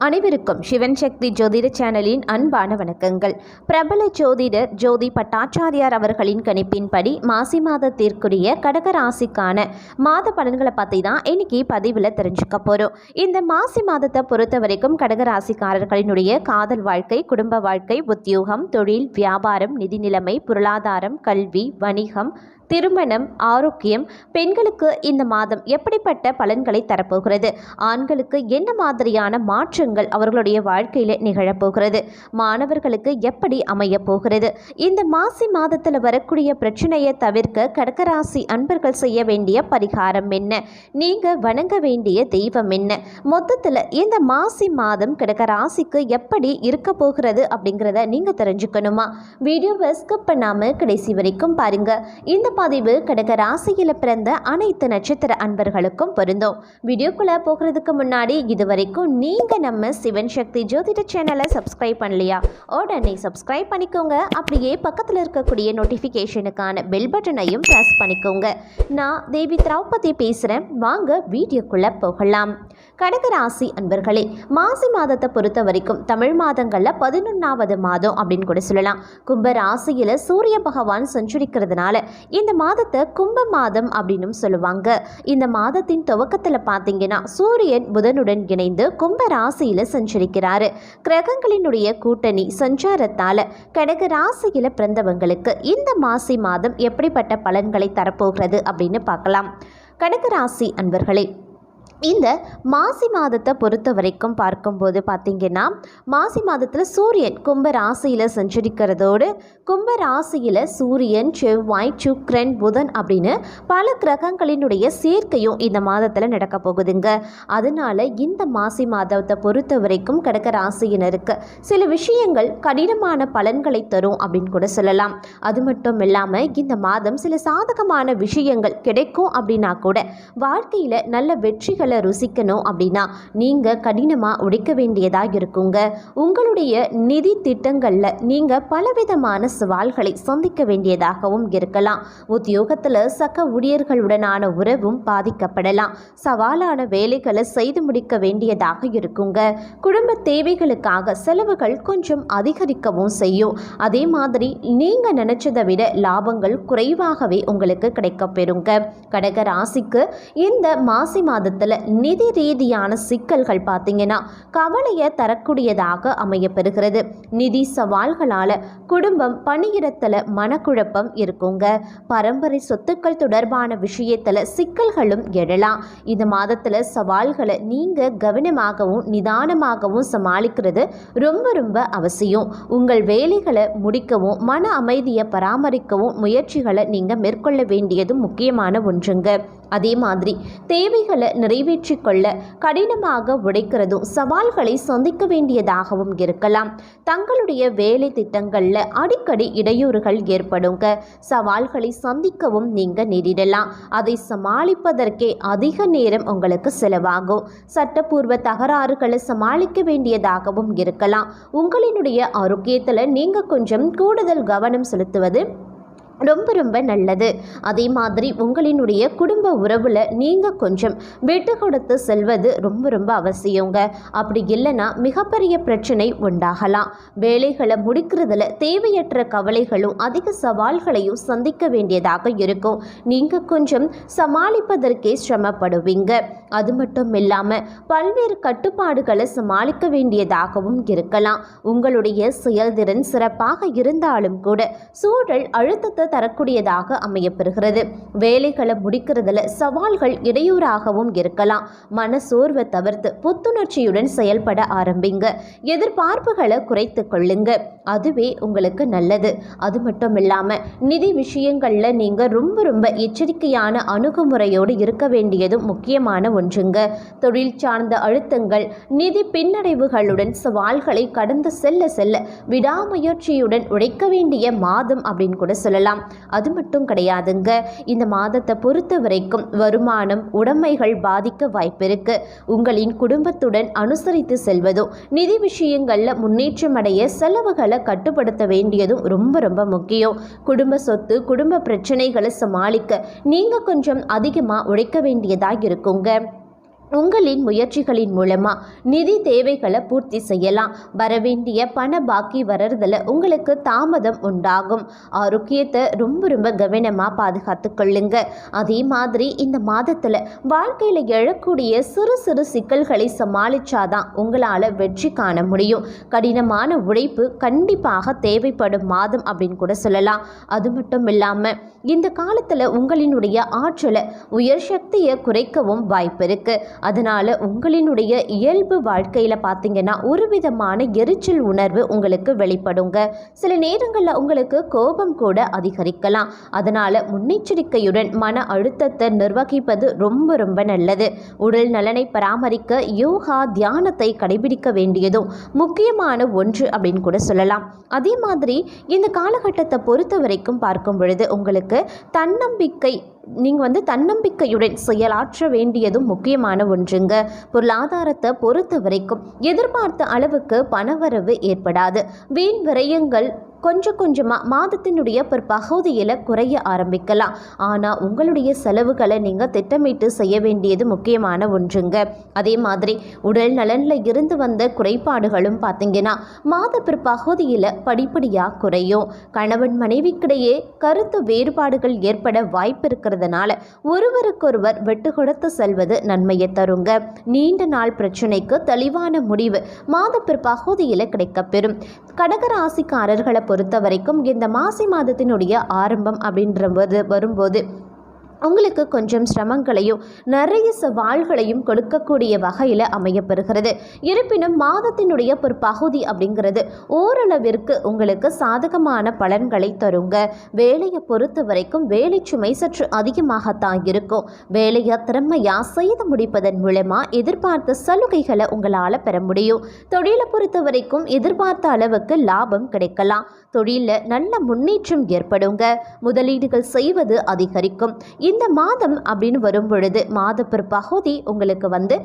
அனைவருக்கும் சிவன் சக்தி ஜோதிட சேனலின் அன்பான வணக்கங்கள். பிரபல ஜோதிடர் ஜோதி பட்டாச்சாரியார் அவர்களின் கணிப்பின்படி மாசி மாதத்திற்குரிய கடகராசிக்கான மாத பலன்களை பற்றி தான் இன்னைக்கு பதிவில் தெரிஞ்சுக்க போகிறோம் இந்த மாசி மாதத்தை பொறுத்த வரைக்கும் கடகராசிக்காரர்களினுடைய காதல் வாழ்க்கை குடும்ப வாழ்க்கை உத்தியோகம் தொழில் வியாபாரம் நிதி நிலைமை பொருளாதாரம் கல்வி வணிகம் திருமணம் ஆரோக்கியம் பெண்களுக்கு இந்த மாதம் எப்படிப்பட்ட பலன்களை தரப்போகிறது? ஆண்களுக்கு என்ன மாதிரியான மாற்றங்கள் அவர்களுடைய வாழ்க்கையில் நிகழப்போகிறது? மாணவர்களுக்கு எப்படி அமைய போகிறது? இந்த மாசி மாதத்தில் வரக்கூடிய பிரச்சனையை தவிர்க்க கடகராசி அன்பர்கள் செய்ய வேண்டிய பரிகாரம் என்ன? நீங்கள் வணங்க வேண்டிய தெய்வம் என்ன? மொத்தத்தில் இந்த மாசி மாதம் கடகராசிக்கு எப்படி இருக்க போகிறது அப்படிங்கிறத நீங்கள் தெரிஞ்சுக்கணுமா? வீடியோவை ஸ்கிப் பண்ணாமல் கடைசி வரைக்கும் பாருங்கள் இந்த பதிவு கடக ராசியில் பிறந்த அனைத்து நட்சத்திர அன்பர்களுக்கும் பொருந்தும். வீடியோக்குள்ளே போகிறதுக்கு முன்னாடி இது வரைக்கும் நீங்கள் நம்ம சிவன் சக்தி ஜோதிட சேனலை சப்ஸ்கிரைப் பண்ணலையா? உடனே சப்ஸ்கிரைப் பண்ணிக்கோங்க. அப்படியே பக்கத்தில் இருக்கக்கூடிய நோட்டிஃபிகேஷனுக்கான பெல் பட்டனையும் ப்ரெஸ் பண்ணிக்கோங்க. நான் தேவி திரௌபதி பேசுகிறேன் வாங்க வீடியோக்குள்ளே போகலாம். கடகராசி அன்பர்களே மாசி மாதத்தை பொறுத்த வரைக்கும் தமிழ் மாதங்களில் பதினொன்றாவது மாதம் அப்படின்னு கூட சொல்லலாம். கும்ப ராசியில் சூரிய பகவான் சஞ்சரிக்கிறதுனால இந்த மாதத்தை கும்ப மாதம் அப்படின்னும் சொல்லுவாங்க. இந்த மாதத்தின் துவக்கத்தில் பார்த்தீங்கன்னா சூரியன் புதனுடன் இணைந்து கும்ப ராசியில் சஞ்சரிக்கிறாரு. கிரகங்களினுடைய கூட்டணி சஞ்சாரத்தால் கடக ராசியில் பிறந்தவங்களுக்கு இந்த மாசி மாதம் எப்படிப்பட்ட பலன்களை தரப்போகிறது அப்படின்னு பார்க்கலாம். கடகராசி அன்பர்களே இந்த மாசி மாதத்தை பொறுத்த வரைக்கும் பார்க்கும்போது பார்த்திங்கன்னா மாசி மாதத்தில் சூரியன் கும்ப ராசியில் சஞ்சரிக்கிறதோடு கும்ப ராசியில் சூரியன் செவ்வாய் சுக்ரன் புதன் அப்படின்னு பல கிரகங்களினுடைய சேர்க்கையும் இந்த மாதத்தில் நடக்க போகுதுங்க. அதனால இந்த மாசி மாதத்தை பொறுத்த வரைக்கும் கடக ராசியினருக்கு சில விஷயங்கள் கடினமான பலன்களை தரும் அப்படின்னு கூட சொல்லலாம். அது மட்டும் இல்லாமல் இந்த மாதம் சில சாதகமான விஷயங்கள் கிடைக்கும் அப்படின்னா கூட வாழ்க்கையில் நல்ல வெற்றிகள் பலன்களை ருசிக்கணும் அப்படின்னா நீங்கள் கடினமாக உடைக்க வேண்டியதாக இருக்குங்க. உங்களுடைய நிதி திட்டங்களில் நீங்கள் பலவிதமான சவால்களை சந்திக்க வேண்டியதாகவும் இருக்கலாம். உத்தியோகத்தில் சக ஊழியர்களுடனான உறவும் பாதிக்கப்படலாம். சவாலான வேலைகளை செய்து முடிக்க வேண்டியதாக இருக்குங்க. குடும்ப தேவைகளுக்காக செலவுகள் கொஞ்சம் அதிகரிக்கவும் செய்யும். அதே மாதிரி நீங்கள் நினைச்சதை விட லாபங்கள் குறைவாகவே உங்களுக்கு கிடைக்கப்பெறுங்க. கடக ராசிக்கு இந்த மாசி மாதத்தில் நிதி ரீதியான சிக்கல்கள் பார்த்தீங்கன்னா கவலையை தரக்கூடியதாக அமையப்பெறுகிறது. நிதி சவால்களால் குடும்பம் பணியிடத்தில் மனக்குழப்பம் இருக்குங்க. பரம்பரை சொத்துக்கள் தொடர்பான விஷயத்தில் சிக்கல்களும் எழலாம். இந்த மாதத்தில் சவால்களை நீங்கள் கவனமாகவும் நிதானமாகவும் சமாளிக்கிறது ரொம்ப ரொம்ப அவசியம். உங்கள் வேலைகளை முடிக்கவும் மன அமைதியை பராமரிக்கவும் முயற்சிகளை நீங்கள் மேற்கொள்ள வேண்டியது முக்கியமான ஒன்றுங்க. அதே மாதிரி தேவைகளை நிறைவேற்றி கொள்ள கடினமாக உடைக்கிறதும் சவால்களை சந்திக்க வேண்டியதாகவும் இருக்கலாம். தங்களுடைய வேலை திட்டங்களில் அடிக்கடி இடையூறுகள் ஏற்படுங்க. சவால்களை சந்திக்கவும் நீங்கள் நேரிடலாம். அதை சமாளிப்பதற்கே அதிக நேரம் உங்களுக்கு செலவாகும். சட்டப்பூர்வ தகராறுகளை சமாளிக்க வேண்டியதாகவும் இருக்கலாம். உங்களினுடைய ஆரோக்கியத்தில் நீங்கள் கொஞ்சம் கூடுதல் கவனம் செலுத்துவது ரொம்ப ரொம்ப நல்லது. அதே மாதிரி உங்களினுடைய குடும்ப உறவில் நீங்கள் கொஞ்சம் விட்டு கொடுத்து செல்வது ரொம்ப ரொம்ப அவசியங்க. அப்படி இல்லைன்னா மிகப்பெரிய பிரச்சனை உண்டாகலாம். வேலைகளை முடிக்கிறதுல தேவையற்ற கவலைகளும் அதிக சவால்களையும் சந்திக்க வேண்டியதாக இருக்கும். நீங்கள் கொஞ்சம் சமாளிப்பதற்கே சிரமப்படுவீங்க. அது மட்டும் இல்லாமல் பல்வேறு கட்டுப்பாடுகளை சமாளிக்க வேண்டியதாகவும் இருக்கலாம். உங்களுடைய செயல்திறன் சிறப்பாக இருந்தாலும் கூட சூழல் அழுத்தத்தை தரக்கூடியதாக அமையப்பெறுகிறது. வேலைகளை முடிக்கிறதுல சவால்கள் இடையூறாகவும் இருக்கலாம். மன சோர்வை தவிர்த்து புத்துணர்ச்சியுடன் செயல்பட ஆரம்பிங்க. எதிர்பார்ப்புகளை குறைத்து கொள்ளுங்க. அதுவே உங்களுக்கு நல்லது. அது மட்டும் இல்லாமல் நிதி விஷயங்களில் நீங்கள் ரொம்ப ரொம்ப எச்சரிக்கையான அணுகுமுறையோடு இருக்க வேண்டியதும் முக்கியமான ஒன்றுங்க. தொழில் சார்ந்த அழுத்தங்கள் நிதி பின்னடைவுகளுடன் சவால்களை கடந்து செல்ல செல்ல விடாமுயற்சியுடன் உழைக்க வேண்டிய மாதம் அப்படின்னு கூட சொல்லலாம். அது மட்டும் கிடையாதுங்க. இந்த மாதத்தை பொறுத்த வரைக்கும் வருமானம் உடைமைகள் பாதிக்க வாய்ப்பிருக்கு. உங்களின் குடும்பத்துடன் அனுசரித்து செல்வதும் நிதி விஷயங்களில் முன்னேற்றம் அடைய செலவுகளை கட்டுப்படுத்த வேண்டியதும் ரொம்ப ரொம்ப முக்கியம். குடும்ப சொத்து குடும்ப பிரச்சனைகளை சமாளிக்க நீங்கள் கொஞ்சம் அதிகமாக உழைக்க வேண்டியதாக இருக்குங்க. உங்களின் முயற்சிகளின் மூலமா நிதி தேவைகளை பூர்த்தி செய்யலாம். வரவேண்டிய பண பாக்கி வர்றதுல உங்களுக்கு தாமதம் உண்டாகும். ஆரோக்கியத்தை ரொம்ப ரொம்ப கவனமாக பாதுகாத்து கொள்ளுங்க. அதே மாதிரி இந்த மாதத்தில் வாழ்க்கையில் எழக்கூடிய சிறு சிறு சிக்கல்களை சமாளிச்சாதான் உங்களால் வெற்றி காண முடியும். கடினமான உழைப்பு கண்டிப்பாக தேவைப்படும் மாதம் அப்படின்னு கூட சொல்லலாம். அது மட்டும் இல்லாமல் இந்த காலத்தில் உங்களினுடைய ஆற்றலை உயர் சக்தியை குறைக்கவும் வாய்ப்பு இருக்குது அதனால் உங்களினுடைய இயல்பு வாழ்க்கையில் பார்த்தீங்கன்னா ஒரு விதமான எரிச்சல் உணர்வு உங்களுக்கு வெளிப்படுங்க. சில நேரங்களில் உங்களுக்கு கோபம் கூட அதிகரிக்கலாம். அதனால் முன்னெச்சரிக்கையுடன் மன அழுத்தத்தை நிர்வகிப்பது ரொம்ப ரொம்ப நல்லது. உடல் நலனை பராமரிக்க யோகா தியானத்தை கடைபிடிக்க வேண்டியதும் முக்கியமான ஒன்று அப்படின்னு கூட சொல்லலாம். அதே மாதிரி இந்த காலகட்டத்தை பொறுத்த வரைக்கும் பார்க்கும் பொழுது உங்களுக்கு தன்னம்பிக்கை நீங்கள் வந்து தன்னம்பிக்கையுடன் செயலாற்ற வேண்டியதும் முக்கியமான ஒன்றுங்க. பொருளாதாரத்தை பொறுத்த வரைக்கும் எதிர்பார்த்த அளவுக்கு பணவரவு ஏற்படாது. வீண் விரயங்கள் கொஞ்சம் கொஞ்சமாக மாதத்தினுடைய பிற்பகுதியில் குறைய ஆரம்பிக்கலாம். ஆனால் உங்களுடைய செலவுகளை நீங்கள் திட்டமிட்டு செய்ய வேண்டியது முக்கியமான ஒன்றுங்க. அதே மாதிரி உடல் நலனில் இருந்து வந்த குறைபாடுகளும் பார்த்தீங்கன்னா மாத பிற்பகுதியில் படிப்படியாக குறையும். கணவன் மனைவிக்கிடையே கருத்து வேறுபாடுகள் ஏற்பட வாய்ப்பு இருக்கிறதுனால ஒருவருக்கொருவர் விட்டு கொடுத்து செல்வது நன்மையை தருங்க. நீண்ட நாள் பிரச்சனைக்கு தெளிவான முடிவு மாத பிற்பகுதியில் கிடைக்கப்பெறும். கடகராசிக்காரர்களை பொறுத்த வரைக்கும் இந்த மாசி மாதத்தினுடைய ஆரம்பம் அப்படின்ற போது வரும்போது உங்களுக்கு கொஞ்சம் சிரமங்களையும் நிறைய சவால்களையும் கொடுக்கக்கூடிய வகையில் அமையப்பெறுகிறது. இருப்பினும் மாதத்தினுடைய ஒரு பகுதி அப்படிங்கிறது ஓரளவிற்கு உங்களுக்கு சாதகமான பலன்களை தருங்க. வேலையை பொறுத்த வரைக்கும் வேலை சுமை சற்று அதிகமாகத்தான் இருக்கும். வேலையை திறமையாக செய்து முடிப்பதன் மூலமா எதிர்பார்த்த சலுகைகளை உங்களால் பெற முடியும். தொழிலை பொறுத்த வரைக்கும் எதிர்பார்த்த அளவுக்கு லாபம் கிடைக்கலாம். தொழிலில் நல்ல முன்னேற்றம் ஏற்படுங்க. முதலீடுகள் செய்வது அதிகரிக்கும். இந்த மாதம் அப்படின்னு வரும் பொழுது மாதப்பிற பகுதி உங்களுக்கு வந்து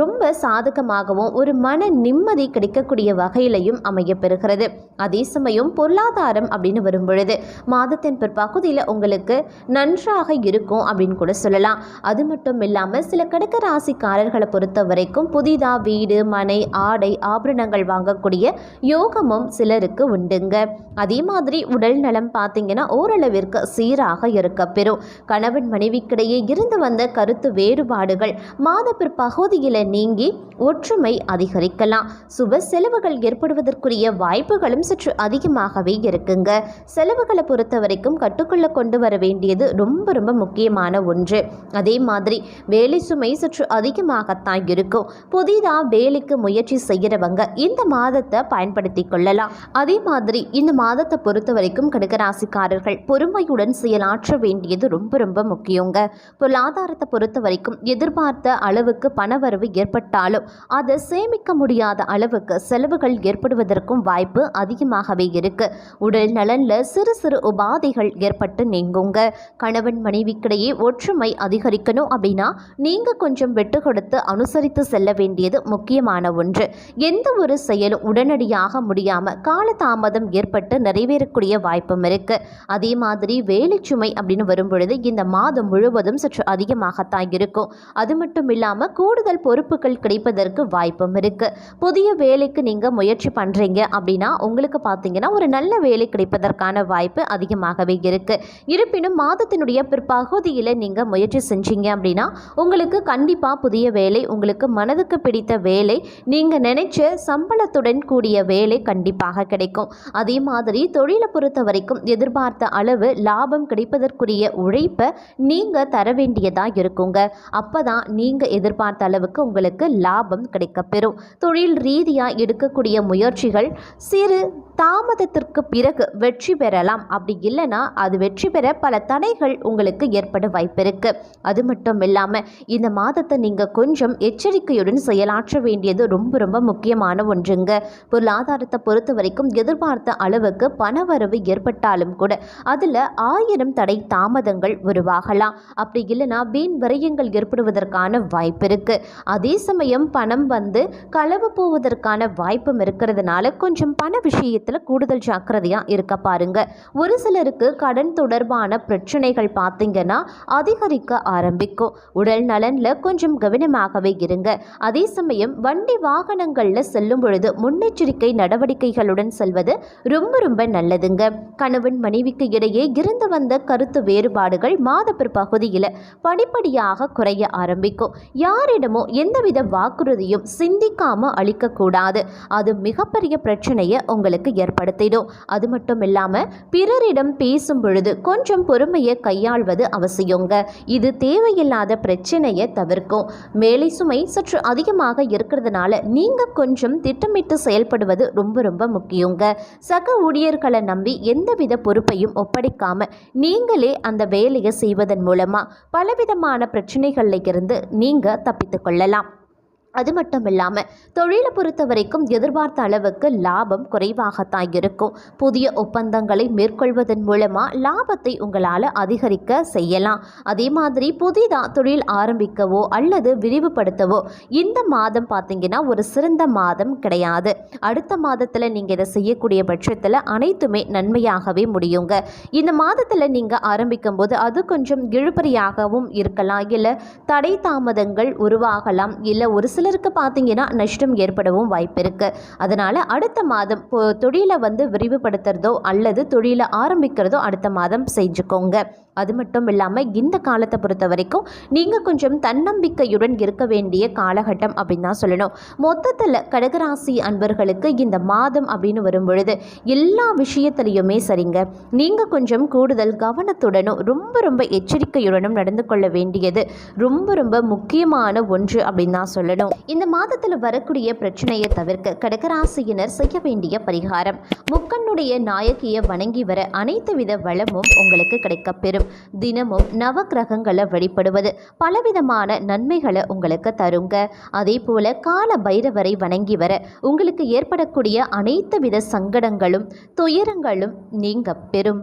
ரொம்ப சாதகமாகவும் ஒரு மன நிம்மதி கிடைக்கக்கூடிய வகையிலையும் அமையப்பெறுகிறது. அதே சமயம் பொருளாதாரம் அப்படின்னு வரும் பொழுது மாதத்தின் பிற்பகுதியில் உங்களுக்கு நன்றாக இருக்கும் அப்படின்னு கூட சொல்லலாம். அது மட்டும் இல்லாமல் சில கடக ராசிக்காரர்களை பொறுத்த வரைக்கும் புதிதாக வீடு மனை ஆடை ஆபரணங்கள் வாங்கக்கூடிய யோகமும் சிலருக்கு உண்டுங்க. அதே மாதிரி உடல் நலம் பார்த்தீங்கன்னா ஓரளவிற்கு சீராக இருக்கப்பெறும். கணவன் மனைவிக்கிடையே இருந்து வந்த கருத்து வேறுபாடுகள் மாத பிற்பகுதியில் நீங்கி ஒற்றுமை அதிகரிக்கலாம். சுப செலவுகள் ஏற்படுவதற்குரிய வாய்ப்புகளும் சற்று அதிகமாகவே இருக்குங்க. செலவுகளை பொறுத்த வரைக்கும் கட்டுக்குள்ள கொண்டு வர வேண்டியது ரொம்ப ரொம்ப முக்கியமான ஒன்று. அதே மாதிரி வேலை சுமை சற்று அதிகமாகத்தான் இருக்கும். புதிதாக வேலைக்கு முயற்சி செய்கிறவங்க இந்த மாதத்தை பயன்படுத்தி கொள்ளலாம். அதே மாதிரி இந்த மாதத்தை பொறுத்த வரைக்கும் கடகராசிக்காரர்கள் பொறுமையுடன் செயலாற்ற வேண்டியது ரொம்ப ரொம்ப முக்கியம். முக்கியங்க. பொருளாதாரத்தை பொறுத்த வரைக்கும் எதிர்பார்த்த அளவுக்கு பணவரவு ஏற்பட்டாலும் அதை சேமிக்க முடியாத அளவுக்கு செலவுகள் ஏற்படுவதற்கும் வாய்ப்பு அதிகமாகவே இருக்கு. உடல் நலன்ல சிறு சிறு உபாதைகள் ஏற்பட்டு நீங்குங்க. கணவன் மனைவிக்கிடையே ஒற்றுமை அதிகரிக்கணும் அப்படின்னா நீங்க கொஞ்சம் விட்டு கொடுத்து அனுசரித்து செல்ல வேண்டியது முக்கியமான ஒன்று. எந்த ஒரு செயலும் உடனடியாக முடியாம காலதாமதம் ஏற்பட்டு நிறைவேறக்கூடிய வாய்ப்பும் இருக்கு. அதே மாதிரி வேலை சுமை அப்படின்னு வரும் பொழுது இந்த மாதம் முழுவதும் சற்று அதிகமாகத்தான் இருக்கும். அது மட்டும் இல்லாமல் கூடுதல் பொறுப்புகள் கிடைப்பதற்கு வாய்ப்பும் இருக்கு. புதிய வேலைக்கு நீங்க முயற்சி பண்றீங்க அப்படின்னா உங்களுக்கு பார்த்தீங்கன்னா ஒரு நல்ல வேலை கிடைப்பதற்கான வாய்ப்பு அதிகமாகவே இருக்கு. இருப்பினும் மாதத்தினுடைய பிற்பகுதியில் நீங்க முயற்சி செஞ்சீங்க அப்படின்னா உங்களுக்கு கண்டிப்பா புதிய வேலை உங்களுக்கு மனதுக்கு பிடித்த வேலை நீங்க நினைச்ச சம்பளத்துடன் கூடிய வேலை கண்டிப்பாக கிடைக்கும். அதே மாதிரி தொழிலை பொறுத்த வரைக்கும் எதிர்பார்த்த அளவு லாபம் கிடைப்பதற்குரிய உழைப்பை நீங்கள் தர வேண்டியதாக இருக்குங்க. அப்போ தான் நீங்கள் எதிர்பார்த்த அளவுக்கு உங்களுக்கு லாபம் கிடைக்கப்பெறும் தொழில் ரீதியாக எடுக்கக்கூடிய முயற்சிகள் சிறு தாமதத்திற்கு பிறகு வெற்றி பெறலாம். அப்படி இல்லைன்னா அது வெற்றி பெற பல தடைகள் உங்களுக்கு ஏற்பட வாய்ப்பிருக்கு அது மட்டும் இல்லாமல் இந்த மாதத்தை நீங்கள் கொஞ்சம் எச்சரிக்கையுடன் செயலாற்ற வேண்டியது ரொம்ப ரொம்ப முக்கியமான ஒன்றுங்க. பொருளாதாரத்தை பொறுத்த வரைக்கும் எதிர்பார்த்த அளவுக்கு பணவரவு ஏற்பட்டாலும் கூட அதில் ஆயிரம் தடை தாமதங்கள் உருவாகலாம். செலவாகலாம் அப்படி இல்லைன்னா வீண் விரயங்கள் ஏற்படுவதற்கான வாய்ப்பு இருக்கு. அதே சமயம் பணம் வந்து களவு போவதற்கான வாய்ப்பும் இருக்கிறதுனால கொஞ்சம் பண விஷயத்தில் கூடுதல் ஜாக்கிரதையாக இருக்க பாருங்க. ஒரு சிலருக்கு கடன் தொடர்பான பிரச்சனைகள் பார்த்தீங்கன்னா அதிகரிக்க ஆரம்பிக்கும். உடல் நலனில் கொஞ்சம் கவனமாகவே இருங்க. அதே சமயம் வண்டி வாகனங்களில் செல்லும் பொழுது முன்னெச்சரிக்கை நடவடிக்கைகளுடன் செல்வது ரொம்ப ரொம்ப நல்லதுங்க. கணவன் மனைவிக்கு இடையே இருந்து வந்த கருத்து வேறுபாடுகள் மாத பிற்பகுதியில் படிப்படியாக குறைய ஆரம்பிக்கும். யாரிடமோ எந்தவித வாக்குறுதியும் சிந்திக்காமல் அளிக்கக்கூடாது அது மிகப்பெரிய பிரச்சனையை உங்களுக்கு ஏற்படுத்திடும். அது மட்டும் இல்லாமல் பிறரிடம் பேசும் பொழுது கொஞ்சம் பொறுமையை கையாள்வது அவசியங்க. இது தேவையில்லாத பிரச்சனையை தவிர்க்கும். வேலை சுமை சற்று அதிகமாக இருக்கிறதுனால நீங்கள் கொஞ்சம் திட்டமிட்டு செயல்படுவது ரொம்ப ரொம்ப முக்கியங்க. சக ஊழியர்களை நம்பி எந்தவித பொறுப்பையும் ஒப்படைக்காம நீங்களே அந்த வேலையை செய்வது செய்வதன் மூலமாக பலவிதமான பிரச்சனைகளில் இருந்து நீங்கள் தப்பித்துக் கொள்ளலாம். அது மட்டும் இல்லாமல் தொழிலை பொறுத்த வரைக்கும் எதிர்பார்த்த அளவுக்கு லாபம் குறைவாகத்தான் இருக்கும். புதிய ஒப்பந்தங்களை மேற்கொள்வதன் மூலமாக லாபத்தை உங்களால் அதிகரிக்க செய்யலாம். அதே மாதிரி புதிதாக தொழில் ஆரம்பிக்கவோ அல்லது விரிவுபடுத்தவோ இந்த மாதம் பார்த்தீங்கன்னா ஒரு சிறந்த மாதம் கிடையாது. அடுத்த மாதத்தில் நீங்கள் இதை செய்யக்கூடிய பட்சத்தில் அனைத்துமே நன்மையாகவே முடியுங்க. இந்த மாதத்தில் நீங்கள் ஆரம்பிக்கும் போது அது கொஞ்சம் இழுபறியாகவும் இருக்கலாம். இல்லை தடை தாமதங்கள் உருவாகலாம். இல்லை ஒரு சில சிலருக்கு பார்த்தீங்கன்னா நஷ்டம் ஏற்படவும் வாய்ப்பு இருக்கு. அதனால அடுத்த மாதம் தொழிலை வந்து விரிவுபடுத்துறதோ அல்லது தொழிலை ஆரம்பிக்கிறதோ அடுத்த மாதம் செஞ்சுக்கோங்க. அது மட்டும் இல்லாமல் இந்த காலத்தை பொறுத்த வரைக்கும் நீங்கள் கொஞ்சம் தன்னம்பிக்கையுடன் இருக்க வேண்டிய காலகட்டம் அப்படின்னு தான் சொல்லணும். மொத்தத்தில் கடகராசி அன்பர்களுக்கு இந்த மாதம் அப்படின்னு வரும்பொழுது எல்லா விஷயத்துலையுமே சரிங்க. நீங்கள் கொஞ்சம் கூடுதல் கவனத்துடனும் ரொம்ப ரொம்ப எச்சரிக்கையுடனும் நடந்து கொள்ள வேண்டியது ரொம்ப ரொம்ப முக்கியமான ஒன்று அப்படின்னு தான் சொல்லணும். இந்த மாதத்தில் வரக்கூடிய பிரச்சனையை தவிர்க்க கடகராசியினர் செய்ய வேண்டிய பரிகாரம். முக்கண்ணுடைய நாயகியை வணங்கி வர அனைத்து வித வளமும் உங்களுக்கு கிடைக்கப்பெறும். தினமும் நவக்கிரகங்களை வழிபடுவது பலவிதமான நன்மைகளை உங்களுக்கு தருங்க. அதே போல கால பைரவரை வணங்கி வர உங்களுக்கு ஏற்படக்கூடிய அனைத்து வித சங்கடங்களும் துயரங்களும் நீங்க பெறும்.